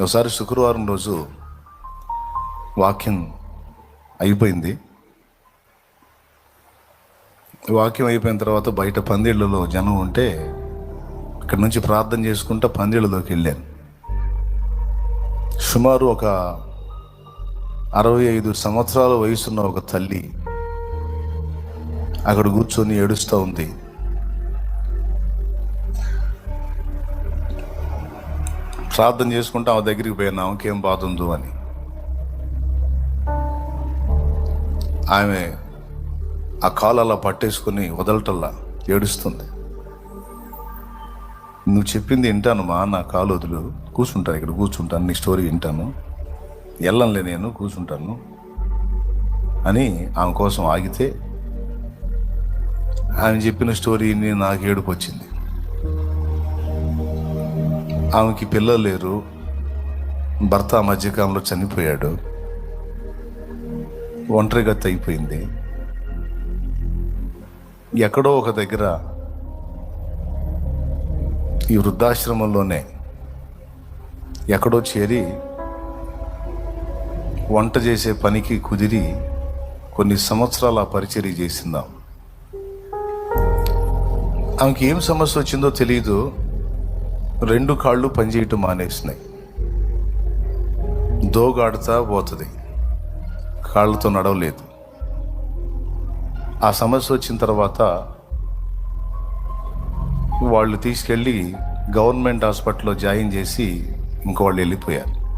ఒకసారి శుక్రవారం రోజు వాక్యం అయిపోయింది. వాక్యం అయిపోయిన తర్వాత బయట పందిళ్ళలో జనం ఉంటే ఇక్కడ నుంచి ప్రార్థన చేసుకుంటూ పందిళ్ళలోకి వెళ్ళాను. సుమారు ఒక అరవై ఐదు సంవత్సరాల వయసున్న ఒక తల్లి అక్కడ కూర్చొని ఏడుస్తూ ఉంది. ప్రార్థన చేసుకుంటే ఆమె దగ్గరికి పోయినా. ఆమెకేం బాధ ఉందో అని. ఆమె ఆ కాలు అలా పట్టేసుకుని వదలటల్లా ఏడుస్తుంది. నువ్వు చెప్పింది వింటాను మా నా కాలు వదులు. కూర్చుంటాను ఇక్కడ కూర్చుంటాను. నీ స్టోరీ వింటాను. వెళ్ళంలే నేను కూర్చుంటాను అని ఆమె కోసం ఆగితే ఆమె చెప్పిన స్టోరీని నాకు ఏడుపు వచ్చింది. ఆమెకి పిల్లలు లేరు. భర్త ఆ మధ్యకాలంలో చనిపోయాడు. ఒంటరిగా అయిపోయింది ఎక్కడో ఒక దగ్గర ఈ వృద్ధాశ్రమంలోనే ఎక్కడో చేరి వంట చేసే పనికి కుదిరి కొన్ని సంవత్సరాల పరిచర్య చేసిందాం. ఆమెకి ఏం సమస్య వచ్చిందో తెలియదు రెండు కాళ్ళు పనిచేయటం మానేసినాయి. దోగాడుతా పోతుంది. కాళ్ళతో నడవలేదు. ఆ సమస్య వచ్చిన తర్వాత వాళ్ళు తీసుకెళ్ళి గవర్నమెంట్ హాస్పిటల్లో జాయిన్ చేసి ఇంకో వాళ్ళు వెళ్ళిపోయారు.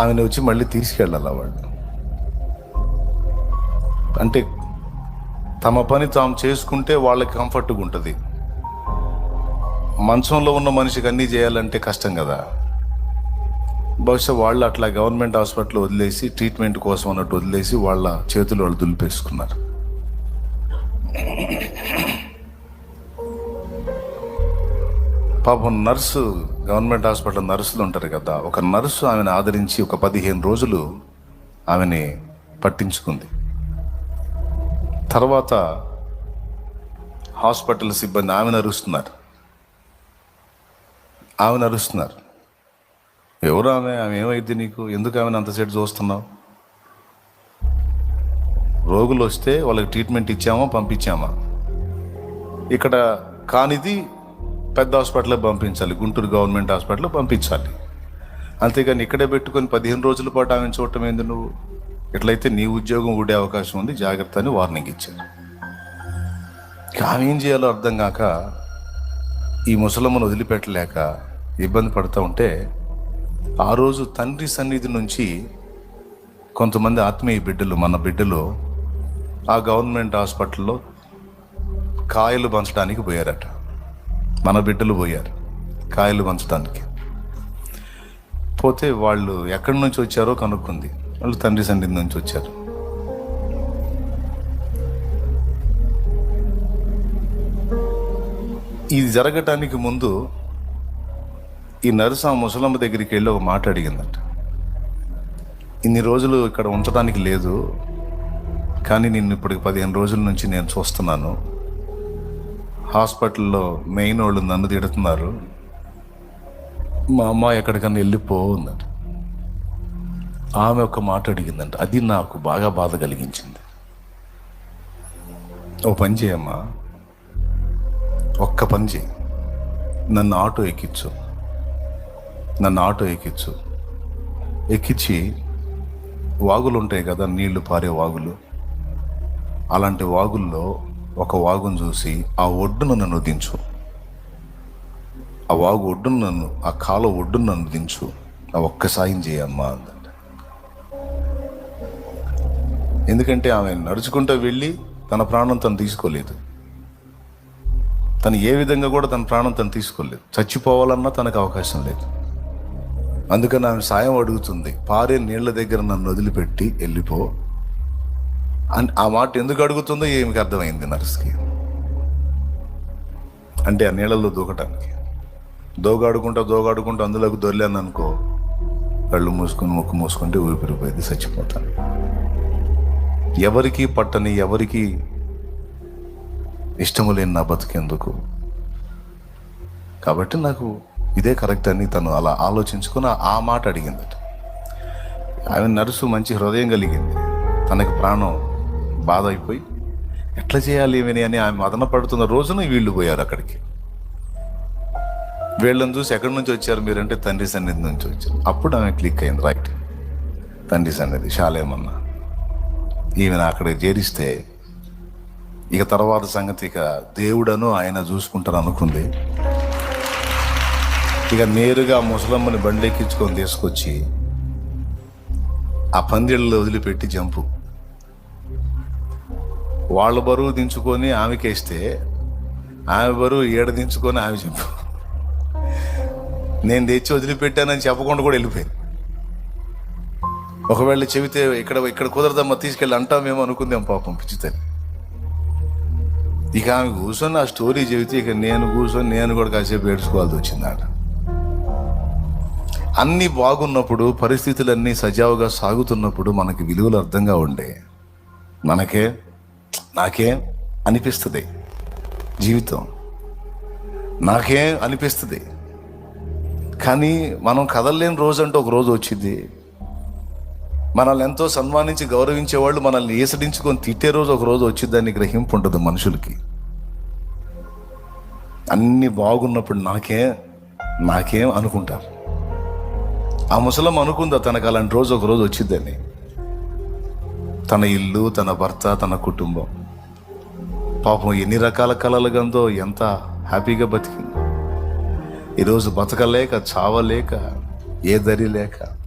ఆమెను వచ్చి మళ్ళీ తీసుకెళ్ళాల వాళ్ళు? అంటే తమ పని తాము చేసుకుంటే వాళ్ళకి కంఫర్ట్గా ఉంటుంది. మంచంలో ఉన్న మనిషికి అన్నీ చేయాలంటే కష్టం కదా. బహుశా వాళ్ళు అట్లా గవర్నమెంట్ హాస్పిటల్ వదిలేసి ట్రీట్మెంట్ కోసం అన్నట్టు వదిలేసి వాళ్ళ చేతులు వాళ్ళు దులిపేసుకున్నారు. పాపం నర్సు గవర్నమెంట్ హాస్పిటల్ నర్సులు ఉంటారు కదా. ఒక నర్సు ఆమెను ఆదరించి ఒక పదిహేను రోజులు ఆమెని పట్టించుకుంది. తర్వాత హాస్పిటల్ సిబ్బంది ఆమెను అరుస్తున్నారు ఆమెను అరుస్తున్నారు ఎవరు ఆమె? ఆమె ఏమైంది నీకు? ఎందుకు ఆమెను అంతసేపు చూస్తున్నావు? రోగులు వస్తే వాళ్ళకి ట్రీట్మెంట్ ఇచ్చామా పంపించామా? ఇక్కడ కానిది పెద్ద హాస్పిటల్లో పంపించాలి. గుంటూరు గవర్నమెంట్ హాస్పిటల్లో పంపించాలి. అంతేగాని ఇక్కడే పెట్టుకొని పదిహేను రోజుల పాటు ఆమెను చూడటం ఏంది నువ్వు? ఇట్లయితే నీ ఉద్యోగం ఊడే అవకాశం ఉంది జాగ్రత్త అని వార్నింగ్ ఇచ్చారు. ఇక ఏం చేయాలో అర్థం కాక ఈ ముసలమ్మను వదిలిపెట్టలేక ఇబ్బంది పడుతూ ఉంటే ఆ రోజు తండ్రి సన్నిధి నుంచి కొంతమంది ఆత్మీయ బిడ్డలు మన బిడ్డలు ఆ గవర్నమెంట్ హాస్పిటల్లో కాయలు పంచడానికి పోయారట. మన బిడ్డలు పోయారు కాయలు పంచడానికి. పోతే వాళ్ళు ఎక్కడి నుంచి వచ్చారో కనుక్కుంది. వాళ్ళు తండ్రి సన్నిధి నుంచి వచ్చారు. ఇది జరగటానికి ముందు ఈ నర్సు ఆ ముసలమ్మ దగ్గరికి వెళ్ళి ఒక మాట అడిగిందట. ఇన్ని రోజులు ఇక్కడ ఉంచడానికి లేదు కానీ నిన్ను ఇప్పటికి పదిహేను రోజుల నుంచి నేను చూస్తున్నాను. హాస్పిటల్లో మెయిన్ వాళ్ళు నన్ను తిడుతున్నారు. మా అమ్మ ఎక్కడికన్నా వెళ్ళిపో ఉందట ఆమె ఒక మాట అడిగిందంట. అది నాకు బాగా బాధ కలిగించింది. ఓ పని చేయమ్మా ఒక్క పని చేయి. నన్ను ఆటో ఎక్కించు నన్ను ఆటో ఎక్కించు ఎక్కించి వాగులు ఉంటాయి కదా నీళ్ళు పారే వాగులు. అలాంటి వాగుల్లో ఒక వాగును చూసి ఆ ఒడ్డును నన్ను దించు. ఆ వాగు ఒడ్డును నన్ను ఆ కాల ఒడ్డును నన్ను దించు. ఆ ఒక్క సాయం చేయమ్మా అందంట ఎందుకంటే ఆమె నడుచుకుంటూ వెళ్ళి తన ప్రాణం తను తీసుకోలేదు. తను ఏ విధంగా కూడా తన ప్రాణం తను తీసుకోలేదు. చచ్చిపోవాలన్నా తనకు అవకాశం లేదు. అందుకని ఆమె సాయం అడుగుతుంది. పారే నీళ్ళ దగ్గర నన్ను వదిలిపెట్టి వెళ్ళిపో. అని ఆ మాట ఎందుకు అడుగుతుందో ఏమికి అర్థమైంది నర్స్కి? అంటే ఆ నీళ్ళలో దూకటానికి. దోగాడుకుంటా దోగాడుకుంటా అందులోకి దొరిలాను అనుకో కళ్ళు మూసుకొని ముక్కు మూసుకుంటే ఊపిరిపోయింది చచ్చిపోతాను. ఎవరికి పట్టని ఎవరికి ఇష్టము లేని నా బతికేందుకు కాబట్టి నాకు ఇదే కరెక్ట్ అని తను అలా ఆలోచించుకుని ఆ మాట అడిగిందట. ఆమె నర్సు మంచి హృదయం కలిగింది. తనకి ప్రాణం బాధ అయిపోయి ఎట్లా చేయాలి ఏమని అని ఆమె మదన పడుతున్న రోజున వీళ్ళు పోయారు అక్కడికి. వీళ్ళని చూసి ఎక్కడి నుంచి వచ్చారు మీరంటే తండ్రి సన్నిధి నుంచి వచ్చారు. అప్పుడు ఆమె క్లిక్ అయింది రైట్. తండ్రి సన్నిధి శాలేమన్నా ఈమెను అక్కడికి చేరిస్తే ఇక తర్వాత సంగతి ఇక దేవుడను ఆయన చూసుకుంటారు అనుకుంది. ఇక నేరుగా ముసలమ్మని బండెక్కించుకొని తీసుకొచ్చి ఆ పందిళ్ళలో వదిలిపెట్టి జంపు. వాళ్ళ బరువు దించుకొని ఆమెకేస్తే ఆమె బరువు ఏడ దించుకొని ఆమె జంపు. నేను తెచ్చి వదిలిపెట్టానని చెప్పకుండా కూడా వెళ్ళిపోయింది. ఒకవేళ చెబితే ఇక్కడ ఇక్కడ కుదరదమ్మా తీసుకెళ్ళి అంటామేమో అనుకుందాం పాపం పిచ్చితే ఇక ఆమె కూర్చొని ఆ స్టోరీ చెబితే ఇక నేను కూర్చొని నేను కూడా కాసేపు ఏడ్చుకోవాల్సి వచ్చింది ఆట. అన్నీ బాగున్నప్పుడు పరిస్థితులన్నీ సజావుగా సాగుతున్నప్పుడు మనకి విలువలు అర్థంగా ఉండే. మనకే నాకే అనిపిస్తుంది జీవితం. నాకే అనిపిస్తుంది. కానీ మనం కదలలేని రోజు అంటే ఒక రోజు వచ్చింది. మనల్ని ఎంతో సన్మానించి గౌరవించే వాళ్ళు మనల్ని ఏసడించుకొని తిట్టే రోజు ఒక రోజు వచ్చిందని గ్రహింపు ఉంటుంది మనుషులకి. అన్ని బాగున్నప్పుడు నాకే నాకేం అనుకుంటారు. ఆ ముసలం అనుకుందా తనకు అలాంటి రోజు ఒక రోజు వచ్చిందని. తన ఇల్లు తన భర్త తన కుటుంబం. పాపం ఎన్ని రకాల కళలు గందో ఎంత హ్యాపీగా బతికింది. ఈరోజు బతకలేక చావలేక ఏ దరి లేక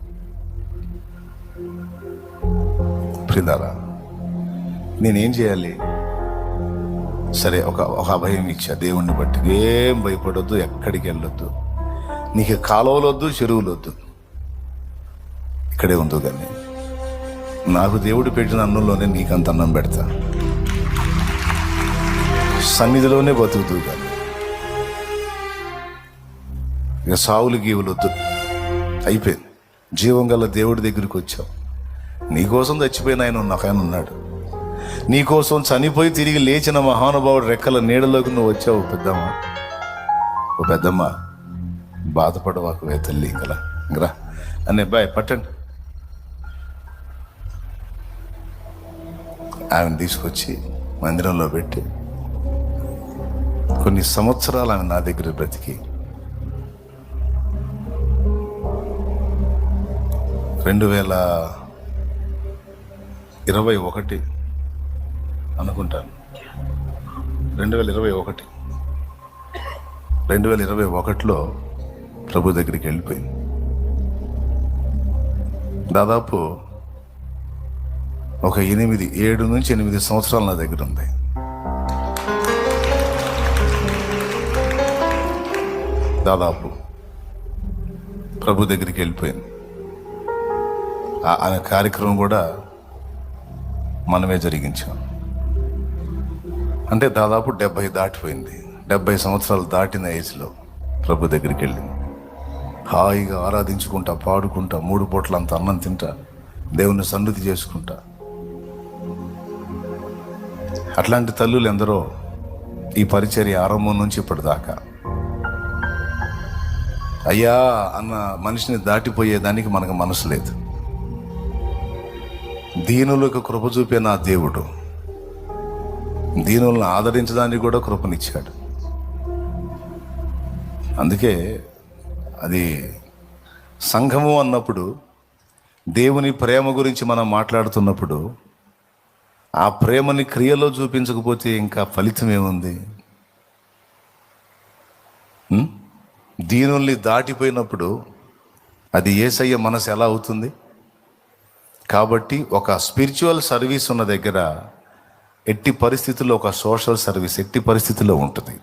ప్రిదారా నేనేం చేయాలి? సరే ఒక ఒక అభయం ఇచ్చా దేవుణ్ణి బట్టి. ఏం భయపడొద్దు ఎక్కడికి వెళ్ళొద్దు. నీకు కాలువలొద్దు చెరువులొద్దు. ఇక్కడే ఉందో కానీ నాకు దేవుడు పెట్టిన అన్నంలోనే నీకు అంత అన్నం పెడతా. సన్నిధిలోనే బతుకుతూ కానీ ఇక సావులు గీవులు వద్దు అయిపోయింది. జీవం గల దేవుడి దగ్గరికి వచ్చావు. నీకోసం చచ్చిపోయిన ఆయన ఉన్న ఆయన ఉన్నాడు. నీకోసం చనిపోయి తిరిగి లేచిన మహానుభావుడు రెక్కల నీడలోకి నువ్వు వచ్చావు పెద్దమ్మ. ఓ పెద్దమ్మ బాధపడవాకు వే తల్లి ఇంకలా ఇంకరా అనే బాయ్ పట్టండి. ఆమెను తీసుకొచ్చి మందిరంలో పెట్టి కొన్ని సంవత్సరాలు ఆమె నా దగ్గర బ్రతికి రెండు వేల ఇరవై ఒకటి అనుకుంటాను. రెండు వేల ఇరవై ఒకటి. రెండు వేల ఇరవై ఒకటిలో ప్రభు దగ్గరికి వెళ్ళిపోయింది. దాదాపు ఒక ఎనిమిది ఏడు నుంచి ఎనిమిది సంవత్సరాలు నా దగ్గర ఉంది. దాదాపు ప్రభు దగ్గరికి వెళ్ళిపోయింది. ఆ- కార్యక్రమం కూడా మనమే జరిగించాం. అంటే దాదాపు డెబ్బై దాటిపోయింది. డెబ్బై సంవత్సరాలు దాటిన ఏజ్లో ప్రభు దగ్గరికి వెళ్ళింది. హాయిగా ఆరాధించుకుంటా పాడుకుంటా మూడు పూట్ల అంత అన్నం తింటా దేవుని సన్నిధి చేసుకుంటా. అట్లాంటి తల్లులు ఎందరో ఈ పరిచర్య ఆరంభం నుంచి ఇప్పటిదాకా. అయ్యా అన్న మనిషిని దాటిపోయేదానికి మనకు మనసు లేదు. దీనులకు కృప చూపే నా దేవుడు. దీనులను ఆదరించడానికి కూడా కృపనిచ్చాడు. అందుకే అది సంఘము అన్నప్పుడు దేవుని ప్రేమ గురించి మనం మాట్లాడుతున్నప్పుడు ఆ ప్రేమని క్రియలో చూపించకపోతే ఇంకా ఫలితం ఏముంది? దీనుల్ని దాటిపోయినప్పుడు అది ఏసయ్య మనసు ఎలా అవుతుంది? కాబట్టి ఒక స్పిరిచువల్ సర్వీస్ ఉన్న దగ్గర ఎట్టి పరిస్థితుల్లో ఒక సోషల్ సర్వీస్ ఎట్టి పరిస్థితుల్లో ఉంటుంది.